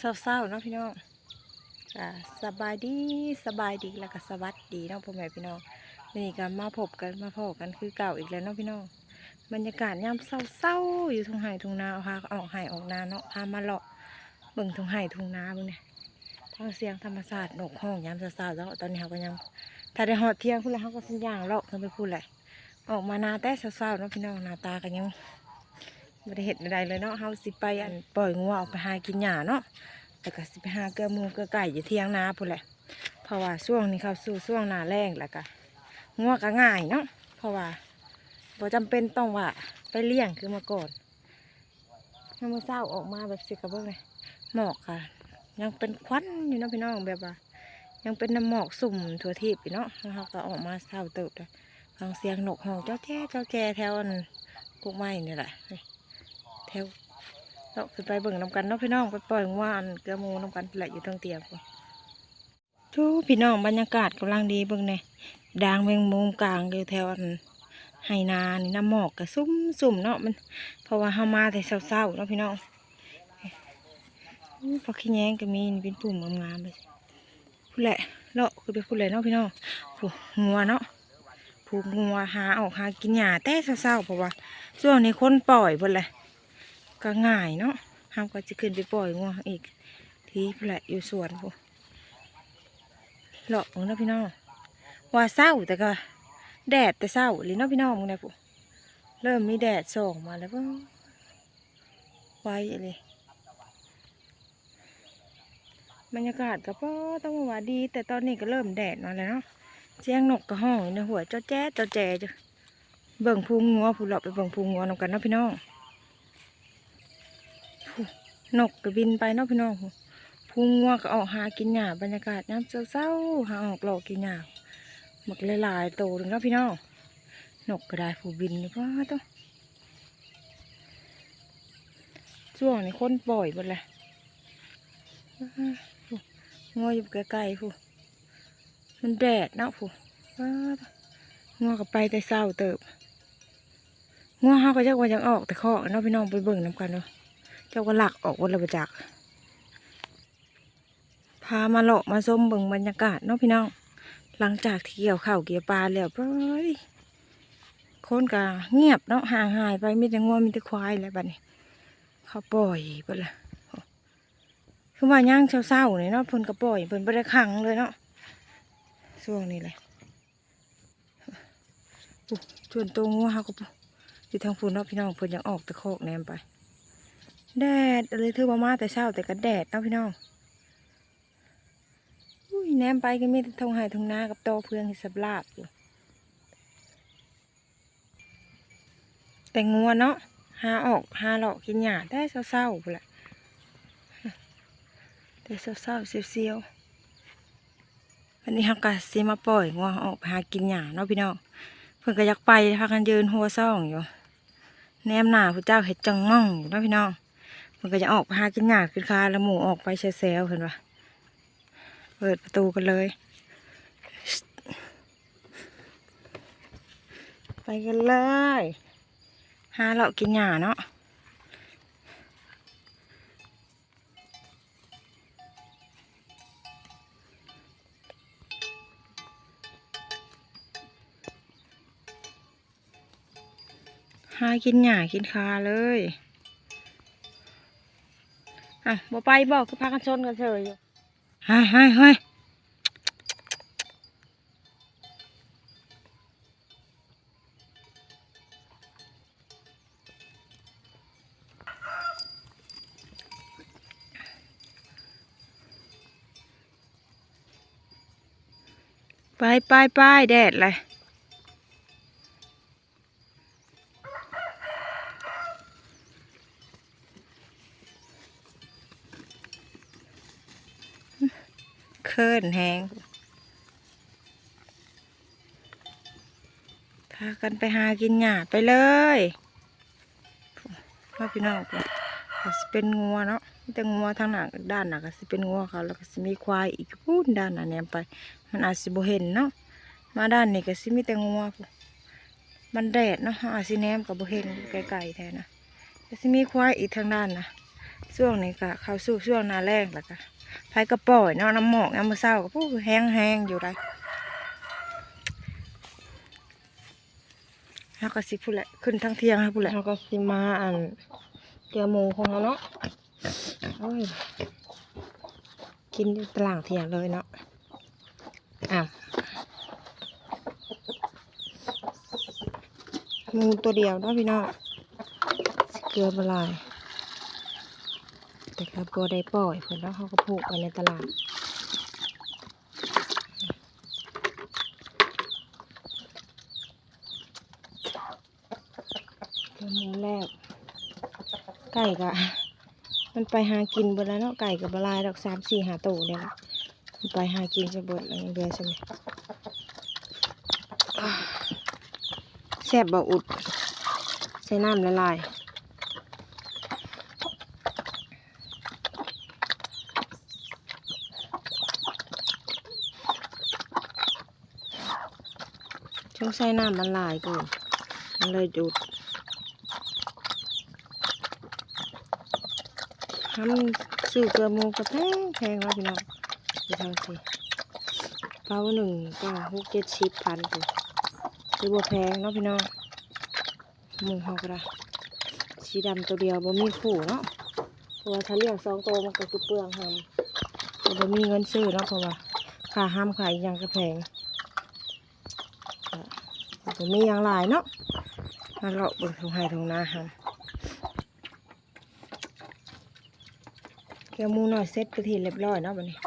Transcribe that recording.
เศร้าๆเนาะพี่น้องอ่าสบายดีสบายดีแล้วก็สวัสดีเนาะพ่อแม่พี่น้องนี่ก็มาพบกันมาพบกันคือเก่าอีกแล้วเนาะพี่น้องบรรยากาศยามเศร้าๆอยู่ทุ่งไห่ทุ่งนาพาออกไห่ออกนาเนาะพามาเลาะเบิ่งทุ่งไห่ทุ่งนาบิ่งเนี่ยทั้งเสียงธรรมศาสตร์นกห้องยามเศร้าๆแล้วตอนนี้เขาก็ยังถ้าได้หอดเที่ยงพุ่นแล้วเขาก็สัญญางเลาะขึ้นไปพูดแหละออกมานาแต่เศร้าๆเนาะพี่น้องหน้าตากันยัง ไม่ได้เห็นใดเลยเนาะเฮาสิไปอันปล่อยงัวออกไปหากินหญ้าเนาะแต่ก็สิไปหาเกลือมูเกลือไก่อยู่เที่ยงนาพุ่นแหละเพราะว่าช่วงนี้เขาสู่ช่วงหนาแรงแล้วก็งัวก็ง่ายเนาะเพราะว่าบ่จำเป็นต้องว่าไปเลี้ยงคือเมื่อก่อนยามมื้อเช้าออกมาแบบสิกระเบื้องเลยหมอกค่ะ ยังเป็นควันอยู่เนาะพี่น้องแบบว่ายังเป็นน้ำหมอกสุ่มทั่วทีบอยู่เนาะเราก็ออกมาเช้าเติบเลยฟังเสียงนกฮ้องเจ้าแจ้เจ้าแจ้แถวอันพวกไม้นี่แหละ แถวเราขึ้นไปเบิ่งน้ำกันเนาะพี่น้องไปปล่อยงวานเกลือมูน้ำกันแหละอยู่ทางเตียงพุ่นทูพี่น้องบรรยากาศกำลังดีเบิ่งเนี่ยดางแมงมุมกลางอยู่แถวอันไฮนานี่น้ำหมอกก็ซุ่มซุ่มๆเนาะมันเพราะว่าเฮามาแต่เช้าๆเนาะพี่น้องอู้พอขี้แยงก็มีเป็นปุ่มงามๆเลยพูดแหละเลาะคือไปพูดเลยเนาะพี่น้องผูงัวเนาะผูงัวหาออกหากินหญ้าแต่เช้าๆเพราะว่าช่วงนี้คนปล่อยเพิ่นเลย ก็ง่ายเนาะเฮามก็จะขึ้นไปปล่อยงัวอีก ที่แหละอยู่สวนพวกเลาะของนาะพี่น้องว่าเศร้าแต่ก็ แดดแต่เศร้าเลยเนาะพี่น้องมึงนี่ยพวกเริ่มมีแดดส่องมาแล้วก็ไว้เลยบรรยากาศก็พอต้องว่าดี แต่ตอนนี้ก็เริ่มแดดมาแล้วเนาะเสียงนกกระห้องอยในหัวเจ้าแจ๊เจ้าแจจ้ะเบิ่งพูงงัวผู้เลาะไปเบิ่งพูงงัวนำกันนาะพี่น้อง นกก็บินไปเนาะพี่น้องพุงงัวก็ออกหากินหญ้าบรรยากาศน้ำเศร้าๆหาออกหลอกกินหญ้าหมักหลายๆโตถึงเนาะพี่น้องนกก็ได้ผู้บินนี่ว่าต้องช่วงนี้คนปล่อยหมดเลยงัวอยู่ใกลๆผู้มันแดดเนาะผู้งัวก็ไปแต่เศร้าเติบงัวเฮาก็จักว่ายังออกแต่ข้อเนาะพี่น้องไปเบิ่งน้ำกันเนาะ เจ้าก็หลักออกวันละประจักพามาเลาะมาส้มเบิ่งบรรยากาศเนาะพี่น้อง หลังจากที่เกี่ยวข้าวเกี่ยวปลาแล้วเอ้ยคนก็เงียบเนาะห่างหายไปมีแต่งัวมีแต่ควายแล้วบัดนี้ เขาปล่อยไปละคือว่าย่างเศร้าๆนี่เนาะเพิ่นก็ปล่อยเพิ่นบ่ได้ขังเลยเนาะช่วงนี้เลยชวนตัวงัวเขาก็อยู่ทางฝุ่นเนาะพี่น้องเพิ่นยังออกตะโคกแนมไป แดดเลยถือว่ามาแต่เช้าแต่ก็แดดเนาะพี่น้องอุ้ยแนมไปก็มีทงไห่ทงนากับโตเพื่องที่สับลาบอยู่แต่งัวเนาะหาออกหาหลอกกินหญ้าได้เศร้าๆพุ่นแหละแต่เศร้าๆเซียวๆวันนี้ฮักกะสิมาปล่อยงัวออกหากินหญ้าเนาะพี่น้องเพิ่นก็อยากไปพากันยืนหัวซ่องอยู่แนมหน้าพระเจ้าเห็ดจังม่องอยู่เนาะพี่น้อง มันก็จะออกไปหากินหญ้าขึ้นคาแล้วหมูออกไปเซลเห็นปะเปิดประตูกันเลย ไปกันเลยหาเลาะกินหญ้าเนาะหากินหญ้ากินคาเลย อะบ่ไปบอกคือพากันชนกันเฉยอยู่เฮ้ยเฮ้ยเฮ้ยไปไปไปแดดเลย เคินแหงพากันไปหากินหญ้าไปเลยพ่อพี่น้องก็สิเป็นงัวเนาะแต่งัวทางหน้าด้านหน้าก็สิเป็นงัวเขาแล้วก็สิมีควายอีกพูนด้านหน้าแนมไป มันอาจสิบ่เห็นเนาะมาด้านนี้ก็สิมีแต่งัวมันแดดเนาะอาจสิแนมกับบ่เห็นไกลๆแท้นะก็สิมีควายอีกทางด้านนะช่วงนี้ก็เข้าสู่ช่วงหนาแรงแล้วก็ ไผกระปล่อยเนาะน้ำหมอกน้ำมือเศร้าก็พูแห้งแห้งๆอยู่ไรแล้วก็สิพูดแหละขึ้นทั้งเที่ยงครับพูดแหละแล้วก็สิมาอันเกียวหมูของเราเนาะโอ้ยกินอยู่ตารางเที่ยงเลยเนาะอะมูตัวเดียวเนาะพี่น้องเกลือบลาย แต่ก็บ่ได้ปล่อยเพิ่นแล้วเขาก็ผูกไว้ในตลาดเดี๋ยวหมูแรก ไก่กะมันไปหากินบิดแล้วเนาะไก่กับบลายดอกสามสี่หาโตเนี่ยละมันไปหากินจะเบิดแล้วยังเหลือใช่ไหมอ่าแซ่บบ่อุด ใส่น้ำละลาย ใส่น้ำมันหลายเกินมันเลยดูดทำซื้อเกลือหมูก็แพงแพงแล้วพี่น้องดูทางสิเป้าหนึ่งก็หกเจ็ดสิบพันตัวคือบ่แพงเนาะพี่น้องหมูเฮาก็ได้สีดำตัวเดียวบ่มีขู่เนาะเพราะว่าถ้าเลี้ยงสองตัวมันก็คือเปลืองหำแต่บ่มีเงินซื้อเนาะเพราะว่าค่าห้ามขายอหยังก็แพง จะมีอย่างหลายเนาะมาเลาะบนทงไห้ทงนาฮะเกี่ยวมูหน่อยเซ็ตกะทิเรียบร้อยเนาะบันนี้